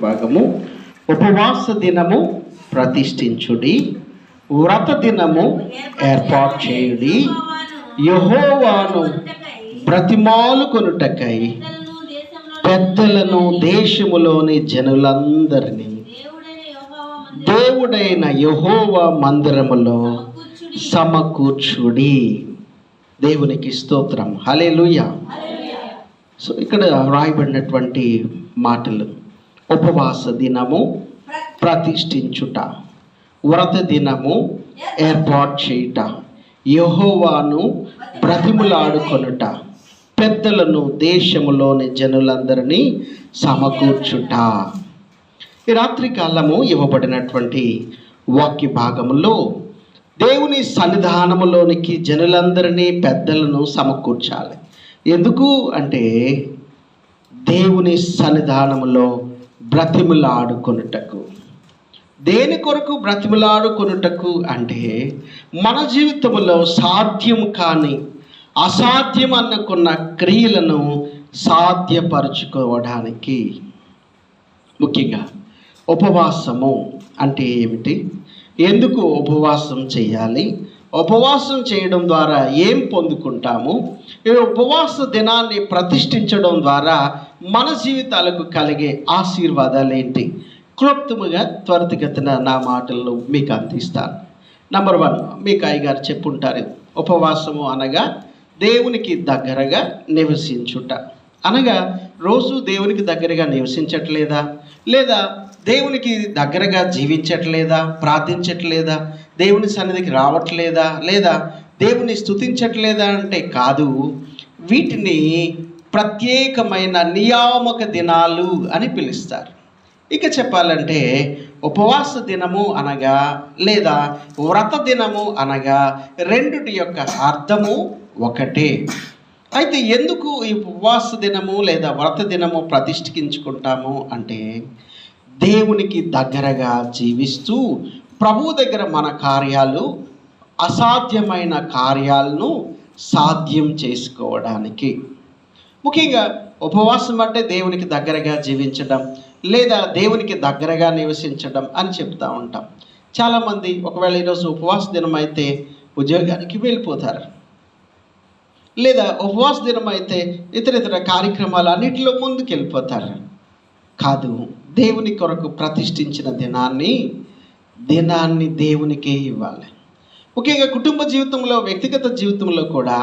భాగము ఉపవాస దినము ప్రతిష్ఠించుడి వ్రత దినము ఏర్పాటు చేయుడి యహోవాను బ్రతిమాలు కొనుటకై పెద్దలను దేశములోని జనులందరినీ దేవుడైన యహోవా మందిరములో సమకూర్చుడి. దేవునికి స్తోత్రం. హలే సో ఇక్కడ వ్రాయబడినటువంటి మాటలు. ఉపవాస దినము ప్రతిష్ఠించుట వ్రత దినము ఏర్పాటు చేయుట యహోవాను బ్రతిములాడుకొనుట పెద్దలను దేశములోని జనులందరినీ సమకూర్చుట. ఈ రాత్రి కాలము ఇవ్వబడినటువంటి వాక్య భాగములో దేవుని సన్నిధానములోనికి జనులందరినీ పెద్దలను సమకూర్చాలి. ఎందుకు అంటే దేవుని సన్నిధానములో బ్రతిమలాడుకొనుటకు. దేని కొరకు బ్రతిమలాడుకొనుటకు అంటే మన జీవితంలో సాధ్యం కాని అసాధ్యం అనుకున్న క్రియలను సాధ్యపరచుకోవడానికి. ముఖ్యంగా ఉపవాసము అంటే ఏమిటి? ఎందుకు ఉపవాసం చేయాలి? ఉపవాసం చేయడం ద్వారా ఏం పొందుకుంటాము? ఈ ఉపవాస దినాన్ని ప్రతిష్ఠించడం ద్వారా మన జీవితాలకు కలిగే ఆశీర్వాదాలు ఏంటి? క్లుప్తముగా త్వరితగతిన నా మాటలను మీకు అందిస్తాను. నంబర్ వన్ మీకు అయ్యగారు చెప్పుంటారు ఉపవాసము అనగా దేవునికి దగ్గరగా నివసించుట. అనగా రోజు దేవునికి దగ్గరగా నివసించట్లేదా? లేదా దేవునికి దగ్గరగా జీవించట్లేదా? ప్రార్థించట్లేదా? దేవుని సన్నిధికి రావట్లేదా? లేదా దేవుని స్థుతించట్లేదా అంటే కాదు. వీటిని ప్రత్యేకమైన నియామక దినాలు అని పిలుస్తారు. ఇక చెప్పాలంటే ఉపవాస దినము అనగా లేదా వ్రత దినము అనగా రెండుటి యొక్క అర్థము ఒకటే. అయితే ఎందుకు ఈ ఉపవాస దినము లేదా వ్రత దినము ప్రతిష్ఠించుకుంటాము అంటే దేవునికి దగ్గరగా జీవిస్తూ ప్రభు దగ్గర మన కార్యాలు అసాధ్యమైన కార్యాలను సాధ్యం చేసుకోవడానికి. ముఖ్యంగా ఉపవాసం అంటే దేవునికి దగ్గరగా జీవించడం లేదా దేవునికి దగ్గరగా నివసించడం అని చెప్తా ఉంటాం. చాలామంది ఒకవేళ ఈరోజు ఉపవాస దినం అయితే ఉద్యోగానికి వెళ్ళిపోతారు. లేదా ఉపవాస దినం అయితే ఇతర ఇతర కార్యక్రమాలు అన్నింటిలో ముందుకు వెళ్ళిపోతారు కాదు. దేవుని కొరకు ప్రతిష్ఠించిన దినాన్ని దినాన్ని దేవునికే ఇవ్వాలి. ముఖ్యంగా కుటుంబ జీవితంలో వ్యక్తిగత జీవితంలో కూడా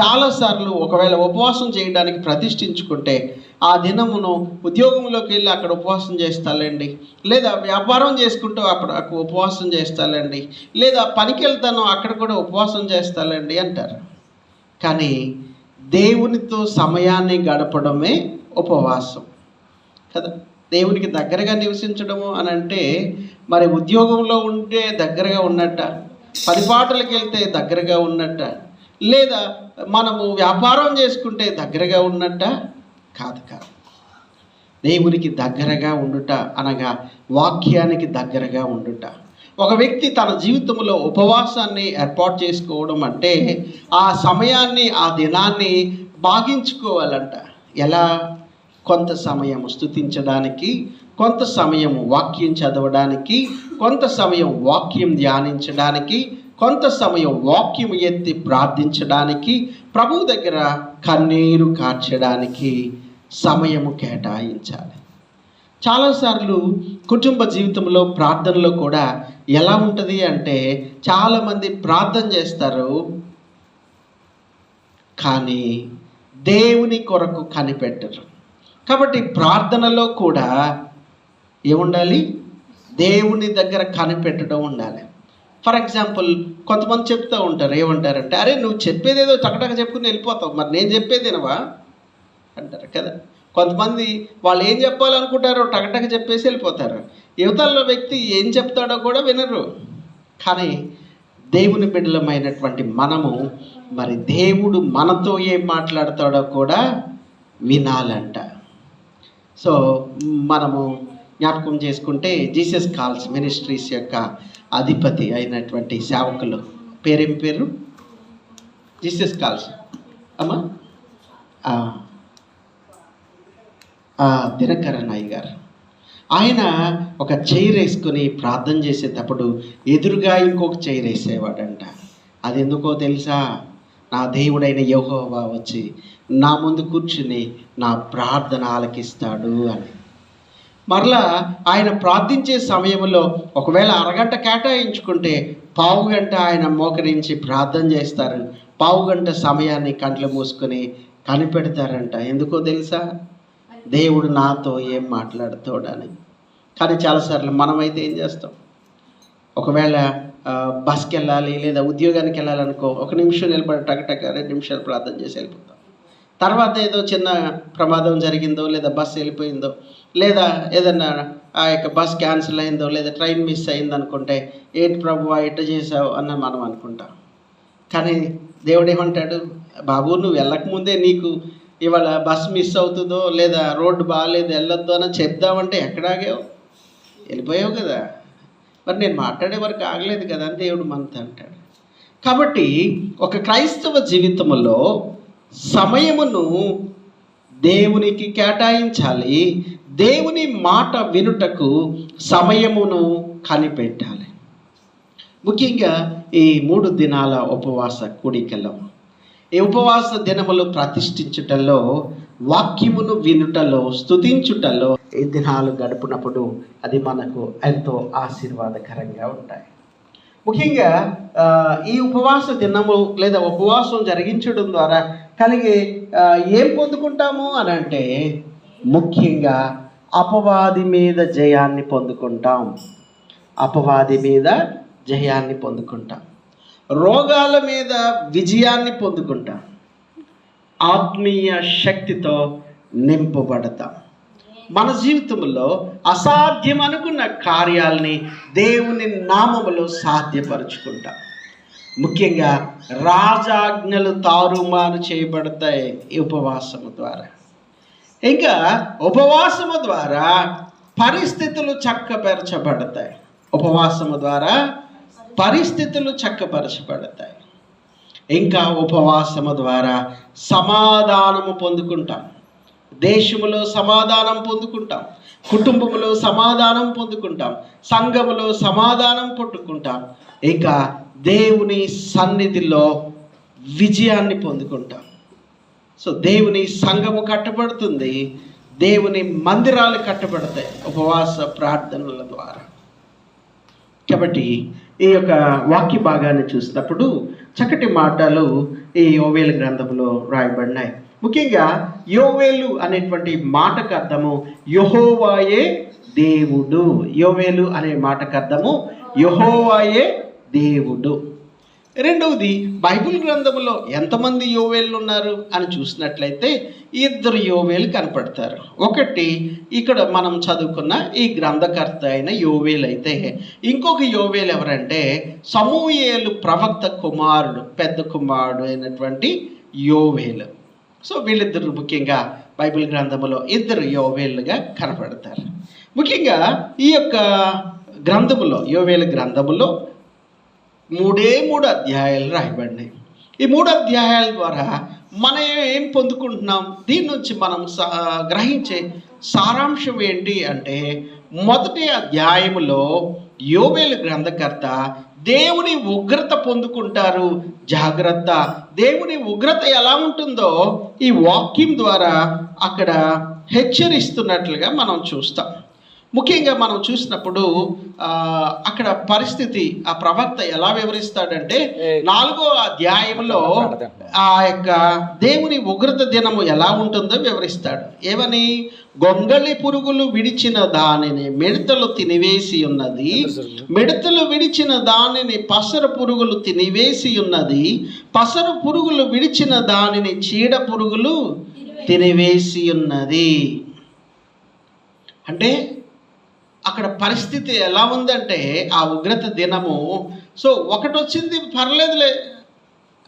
చాలాసార్లు ఒకవేళ ఉపవాసం చేయడానికి ప్రతిష్ఠించుకుంటే ఆ దినమును ఉద్యోగంలోకి వెళ్ళి అక్కడ ఉపవాసం చేస్తాలండి లేదా వ్యాపారం చేసుకుంటూ అక్కడ అక్కడ ఉపవాసం చేస్తాలండి లేదా పనికి వెళ్తాను అక్కడ కూడా ఉపవాసం చేస్తాలండి అంటారు. కానీ దేవునితో సమయాన్ని గడపడమే ఉపవాసం. కదా? దేవునికి దగ్గరగా నివసించడము అని అంటే మరి ఉద్యోగంలో ఉంటే దగ్గరగా ఉన్నట్ట పనిపాటలకు వెళ్తే దగ్గరగా ఉన్నట్ట లేదా మనము వ్యాపారం చేసుకుంటే దగ్గరగా ఉన్నట్ట? కాదు కాదు. దేవునికి దగ్గరగా ఉండుట అనగా వాక్యానికి దగ్గరగా ఉండుట. ఒక వ్యక్తి తన జీవితంలో ఉపవాసాన్ని ఏర్పాటు చేసుకోవడం అంటే ఆ సమయాన్ని ఆ దినాన్ని భాగించుకోవాలంట. ఎలా? కొంత సమయం స్థుతించడానికి కొంత సమయం వాక్యం చదవడానికి కొంత సమయం వాక్యం ధ్యానించడానికి కొంత సమయం వాక్యం ఎత్తి ప్రార్థించడానికి ప్రభు దగ్గర కన్నీరు కార్చడానికి సమయము కేటాయించాలి. చాలాసార్లు కుటుంబ జీవితంలో ప్రార్థనలో కూడా ఎలా ఉంటుంది అంటే చాలామంది ప్రార్థన చేస్తారు కానీ దేవుని కొరకు కనిపెట్టరు. కాబట్టి ప్రార్థనలో కూడా ఏముండాలి? దేవుని దగ్గర కనిపెట్టడం ఉండాలి. ఫర్ ఎగ్జాంపుల్ కొంతమంది చెప్తూ ఉంటారు ఏమంటారంటే అరే నువ్వు చెప్పేది ఏదో టకటక చెప్పుకుని వెళ్ళిపోతావు. మరి నేను చెప్పేదేనవా? అంటారు కదా. కొంతమంది వాళ్ళు ఏం చెప్పాలనుకుంటారో టకటక చెప్పేసి వెళ్ళిపోతారు. యువతల్లో వ్యక్తి ఏం చెప్తాడో కూడా వినరు. కానీ దేవుని బిడ్డలమైనటువంటి మనము మరి దేవుడు మనతో ఏం మాట్లాడతాడో కూడా వినాలంట. సో మనము జ్ఞాపకం చేసుకుంటే జీసస్ కాల్స్ మినిస్ట్రీస్ యొక్క అధిపతి అయినటువంటి సేవకులు. పేరేం పేరు జీసస్ కాల్స్. అమ్మా? ఆ, దినకరన్ అయ్య గారు. ఆయన ఒక చైర్ వేసుకొని ప్రార్థన చేసేటప్పుడు ఎదురుగా ఇంకొక చైర్ వేసేవాడంట. అది ఎందుకో తెలుసా? నా దేవుడైన యెహోవా వచ్చి నా ముందు కూర్చుని నా ప్రార్థన ఆలకిస్తాడు అని. మరలా ఆయన ప్రార్థించే సమయంలో ఒకవేళ అరగంట కేటాయించుకుంటే పావు గంట ఆయన మోకరించి ప్రార్థన చేస్తారు. పావు గంట సమయాన్ని కంట్లు మూసుకొని కనిపెడతారంట. ఎందుకో తెలుసా? దేవుడు నాతో ఏం మాట్లాడుతాడని. కానీ చాలాసార్లు మనమైతే ఏం చేస్తాం? ఒకవేళ బస్కి వెళ్ళాలి లేదా ఉద్యోగానికి వెళ్ళాలనుకో ఒక నిమిషం నిలబడి టక టక రెండు నిమిషాలు ప్రార్థన చేసి వెళ్ళిపోతాం. తర్వాత ఏదో చిన్న ప్రమాదం జరిగిందో లేదా బస్ వెళ్ళిపోయిందో లేదా ఏదన్నా ఆ యొక్క బస్ క్యాన్సిల్ అయిందో లేదా ట్రైన్ మిస్ అయింది అనుకుంటే ఏంటి ప్రభు ఎట్ట చేసావు అని మనం అనుకుంటాం. కానీ దేవుడు ఏమంటాడు బాబు నువ్వు వెళ్ళకముందే నీకు ఇవాళ బస్ మిస్ అవుతుందో లేదా రోడ్డు బాగాలేదు వెళ్ళొద్దు అని చెప్దామంటే ఎక్కడాగావు వెళ్ళిపోయావు కదా. మరి నేను మాట్లాడే వరకు ఆగలేదు కదా అని దేవుడు మనతో అంటాడు. కాబట్టి ఒక క్రైస్తవ జీవితంలో సమయమును దేవునికి కేటాయించాలి. దేవుని మాట వినుటకు సమయమును కనిపెట్టాలి. ముఖ్యంగా ఈ మూడు దినాల ఉపవాస కూడికలో ఈ ఉపవాస దినములు ప్రతిష్ఠించుటలో వాక్యమును వినుటలో స్తుతించుటలో ఈ దినాలు గడుపునప్పుడు అది మనకు ఎంతో ఆశీర్వాదకరంగా ఉంటాయి. ముఖ్యంగా ఈ ఉపవాస దినము లేదా ఉపవాసం జరిగించడం ద్వారా కలిగే ఏం పొందుకుంటాము అని అంటే ముఖ్యంగా అపవాది మీద జయాన్ని పొందుకుంటాం. అపవాది మీద జయాన్ని పొందుకుంటాం. రోగాల మీద విజయాన్ని పొందుకుంటాం. ఆత్మీయ శక్తితో నింపబడతాం. మన జీవితంలో అసాధ్యం అనుకున్న కార్యాలని దేవుని నామములో సాధ్యపరుచుకుంటాం. ముఖ్యంగా రాజాజ్ఞలు తారుమారు చేయబడతాయి ఈ ఉపవాసము ద్వారా. ఇంకా ఉపవాసము ద్వారా పరిస్థితులు చక్కపరచబడతాయి. ఉపవాసము ద్వారా పరిస్థితులు చక్కపరచబడతాయి. ఇంకా ఉపవాసము ద్వారా సమాధానము పొందుకుంటాం. దేశములో సమాధానం పొందుకుంటాం. కుటుంబములో సమాధానం పొందుకుంటాం. సంఘములో సమాధానం పొట్టుకుంటాం ఇంకా దేవుని సన్నిధిలో విజయాన్ని పొందుకుంటాం. సో దేవుని సంఘము కట్టబడుతుంది. దేవుని మందిరాలు కట్టబడతాయి. ఉపవాస ప్రార్థనల ద్వారా. కాబట్టి ఈ యొక్క వాక్య భాగాన్ని చూసినప్పుడు చక్కటి మాటలు ఈ ఓవేల గ్రంథంలో రాయబడినాయి. ముఖ్యంగా యోవేలు అనేటువంటి మాటకు అర్థము యహోవాయే దేవుడు. యోవేలు అనే మాటకు అర్థము యహోవాయే దేవుడు. రెండవది బైబిల్ గ్రంథంలో ఎంతమంది యోవేళ్ళు ఉన్నారు అని చూసినట్లయితే ఇద్దరు యోవేలు కనపడతారు. ఒకటి ఇక్కడ మనం చదువుకున్న ఈ గ్రంథకర్త అయిన యోవేలు అయితే ఇంకొక యోవేలు ఎవరంటే సమూయేలు ప్రవక్త కుమారుడు పెద్ద కుమారుడు అయినటువంటి యోవేలు. సో వీళ్ళిద్దరు ముఖ్యంగా బైబిల్ గ్రంథములో ఇద్దరు యోవేలుగా కనపడతారు. ముఖ్యంగా ఈ యొక్క గ్రంథములో యోవేలు గ్రంథములో మూడే మూడు అధ్యాయాలు రాయబడినాయి. ఈ మూడు అధ్యాయాల ద్వారా మనం ఏం పొందుకుంటున్నాం? దీని నుంచి మనం గ్రహించే సారాంశం ఏంటి అంటే మొదటి అధ్యాయములో యోవేలు గ్రంథకర్త దేవుని ఉగ్రత పొందుకుంటారు. జాగ్రత్త. దేవుని ఉగ్రత ఎలా ఉంటుందో ఈ వాక్యం ద్వారా అక్కడ హెచ్చరిస్తున్నట్లుగా మనం చూస్తాం. ముఖ్యంగా మనం చూసినప్పుడు ఆ, అక్కడ పరిస్థితి ఆ ప్రవక్త ఎలా వివరిస్తాడంటే నాలుగో అధ్యాయంలో ఆ యొక్క దేవుని ఉగ్రత దినము ఎలా ఉంటుందో వివరిస్తాడు. ఏమని? గొంగళి పురుగులు విడిచిన దానిని మిడతలు తినివేసి ఉన్నది మిడతలు విడిచిన దానిని పసర పురుగులు తినివేసి ఉన్నది పసర పురుగులు విడిచిన దానిని చీడ పురుగులు తినివేసి ఉన్నది. అంటే అక్కడ పరిస్థితి ఎలా ఉందంటే ఆ ఉగ్రత దినము. సో ఒకటి వచ్చింది పర్లేదులే.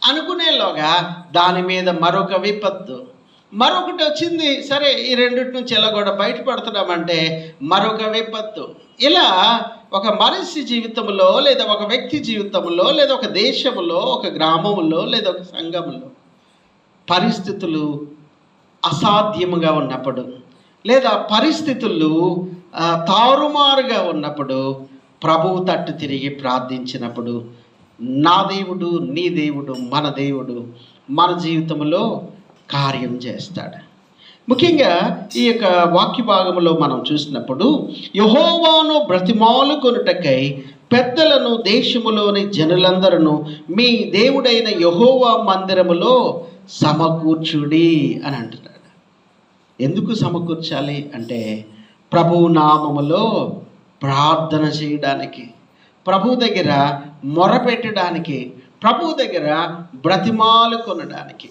అనుకునేలోగా దాని మీద మరొక విపత్తు. మరొకటి వచ్చింది సరే ఈ రెండిటి నుంచి ఎలా కూడా బయటపడుతున్నామంటే మరొక విపత్తు. ఇలా ఒక మనిషి జీవితంలో లేదా ఒక వ్యక్తి జీవితంలో లేదా ఒక దేశంలో ఒక గ్రామంలో లేదా ఒక సంఘంలో పరిస్థితులు అసాధ్యముగా ఉన్నప్పుడు లేదా పరిస్థితులు తారుమారుగా ఉన్నప్పుడు ప్రభువు తట్టు తిరిగి ప్రార్థించినప్పుడు నా దేవుడు నీ దేవుడు మన దేవుడు మన జీవితంలో కార్యం చేస్తాడు. ముఖ్యంగా ఈ యొక్క వాక్య భాగంలో మనం చూసినప్పుడు యహోవాను బ్రతిమాలు కొనుటకై పెద్దలను దేశములోని జనులందరూ మీ దేవుడైన యహోవా మందిరములో సమకూర్చుడి అని అంటున్నాడు. ఎందుకు సమకూర్చాలి అంటే ప్రభు నామములో ప్రార్థన చేయడానికి ప్రభు దగ్గర మొరపెట్టడానికి ప్రభు దగ్గర బ్రతిమాలు కొనడానికి.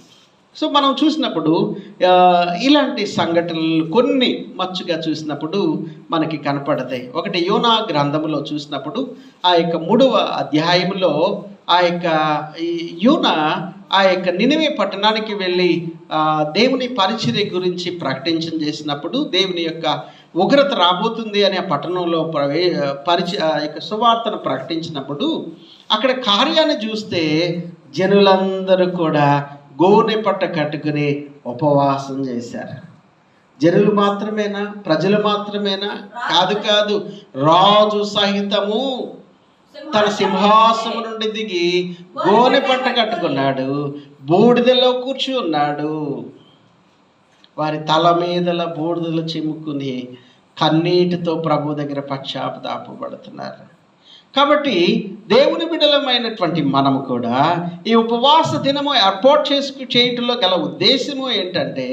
సో మనం చూసినప్పుడు ఇలాంటి సంఘటనలు కొన్ని మచ్చుగా చూసినప్పుడు మనకి కనపడతాయి. ఒకటి యోనా గ్రంథములో చూసినప్పుడు ఆ యొక్క మూడవ అధ్యాయంలో ఆ యొక్క యోనా ఆ యొక్క నినివే పట్టణానికి వెళ్ళి దేవుని పరిచర్య గురించి ప్రకటించం చేసినప్పుడు దేవుని యొక్క ఉగ్రత రాబోతుంది అనే పట్టణంలో ప్రవే పరిచ ఆ యొక్క సువార్తను ప్రకటించినప్పుడు అక్కడ కార్యాన్ని చూస్తే జనులందరూ కూడా గోనె పట్ట కట్టుకుని ఉపవాసం చేశారు. జనులు మాత్రమేనా? ప్రజలు మాత్రమేనా? కాదు కాదు. రాజు సహితము. తన సింహాసనం నుండి దిగి గోనె పంట కట్టుకున్నాడు. బూడిదలో కూర్చున్నాడు వారి తల మీదల బూడిదలు చిమ్ముకుని కన్నీటితో ప్రభు దగ్గర పశ్చాత్తాపడుతున్నారు కాబట్టి దేవుని బిడలమైనటువంటి మనము కూడా ఈ ఉపవాస దినము ఏర్పాటు చేసుకు చేయటంలో గల ఉద్దేశము ఏంటంటే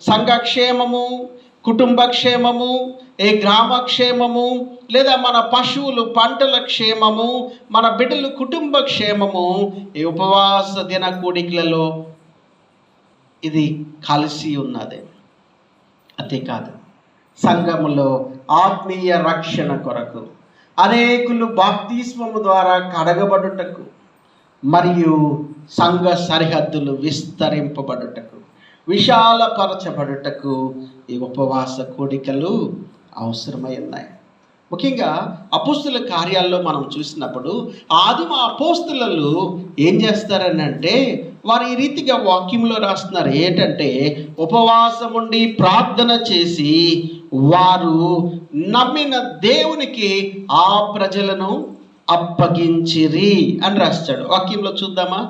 సంఘక్షేమము కుటుంబ క్షేమము ఏ గ్రామ క్షేమము లేదా మన పశువులు పంటల క్షేమము మన బిడ్డలు కుటుంబ క్షేమము ఈ ఉపవాస దిన కూడికలలో ఇది కలిసి ఉన్నది. అంతేకాదు సంఘములో ఆత్మీయ రక్షణ కొరకు అనేకులు బాప్తిస్మము ద్వారా కడగబడుటకు మరియు సంఘ సరిహద్దులు విస్తరింపబడుటకు విశాలపరచబడుటకు ఈ ఉపవాస కోడికలు అవసరమై ఉన్నాయి ముఖ్యంగా అపోస్తుల కార్యాల్లో మనం చూసినప్పుడు ఆదిమ అపోస్తులలో ఏం చేస్తారని అంటే వారు ఈ రీతిగా వాక్యంలో రాస్తున్నారు. ఏంటంటే ఉపవాసం ఉండి ప్రార్థన చేసి వారు నమ్మిన దేవునికి ఆ ప్రజలను అప్పగించిరి అని రాస్తాడు. వాక్యంలో చూద్దామా?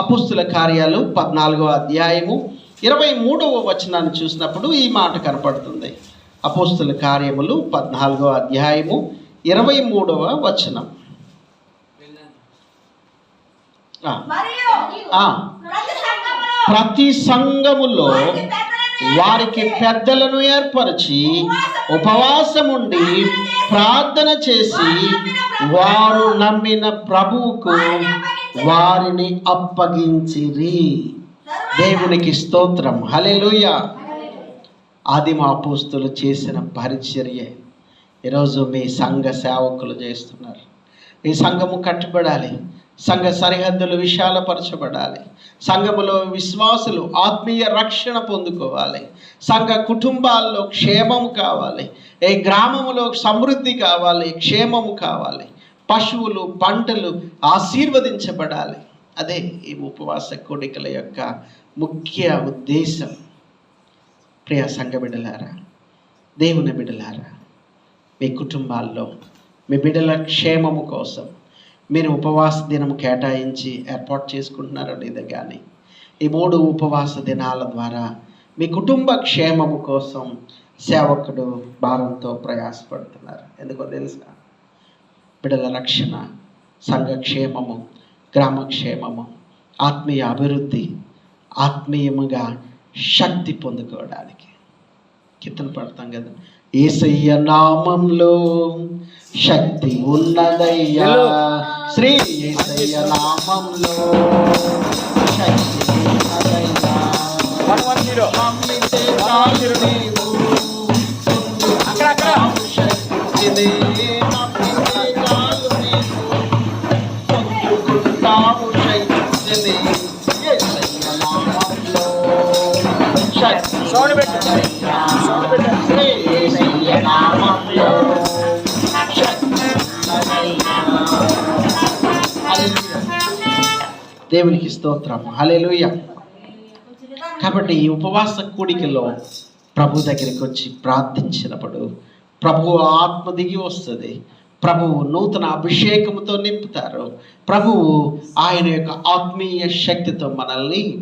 అపుస్తుల కార్యాలు పద్నాలుగో అధ్యాయము ఇరవై మూడవ వచనాన్ని చూసినప్పుడు ఈ మాట కనపడుతుంది. అపోస్తుల కార్యములు పద్నాలుగో అధ్యాయము ఇరవై మూడవ వచనం. ప్రతి సంఘములో వారికి పెద్దలను ఏర్పరిచి ఉపవాసం ఉండి ప్రార్థన చేసి వారు నమ్మిన ప్రభువుకు వారిని అప్పగించిరి. దేవునికి స్తోత్రం. హల్లెలూయా. ఆదిమ అపోస్తులు చేసిన పరిచర్య. ఈరోజు మీ సంఘ సేవకులు చేస్తున్నారు. ఈ సంఘము కట్టుబడాలి. సంఘ సరిహద్దులు విశాలపరచబడాలి. సంఘములో విశ్వాసులు ఆత్మీయ రక్షణ పొందుకోవాలి. సంఘ కుటుంబాల్లో క్షేమము కావాలి. ఏ గ్రామములో సమృద్ధి కావాలి క్షేమము కావాలి. పశువులు పంటలు ఆశీర్వదించబడాలి. అదే ఈ ఉపవాస కోడికల యొక్క ముఖ్య ఉద్దేశం. ప్రియ సంఘ బిడ్డలారా దేవుని బిడ్డలారా మీ కుటుంబాల్లో మీ బిడ్డల క్షేమము కోసం మీరు ఉపవాస దినము కేటాయించి ఏర్పాటు చేసుకుంటున్నారో లేదో కానీ ఈ మూడు ఉపవాస దినాల ద్వారా మీ కుటుంబ క్షేమము కోసం సేవకుడు భారంతో ప్రయాసపడుతున్నారు. ఎందుకో తెలుసా? బిడ్డల రక్షణ సంఘక్షేమము గ్రామక్షేమము ఆత్మీయ అభివృద్ధి ఆత్మీయముగా శక్తి పొందుకోవడానికి. కీర్తన పడతాం కదా. ఏసయ్య నామంలో శక్తి ఉన్నదయ్యా. శ్రీ ఏసయ్య నామంలో శక్తి ఉన్నదయ్యా. నమ్మితే నీవు అక్కడ అక్కడ. దేవునికి స్తోత్రం హల్లెలూయా. కాబట్టి ఈ ఉపవాస కూడికలో ప్రభు దగ్గరికి వచ్చి ప్రార్థించినప్పుడు ప్రభు ఆత్మ దిగి వస్తుంది. ప్రభువు నూతన అభిషేకంతో నింపుతారు. ప్రభువు ఆయన యొక్క ఆత్మీయ శక్తితో మనల్ని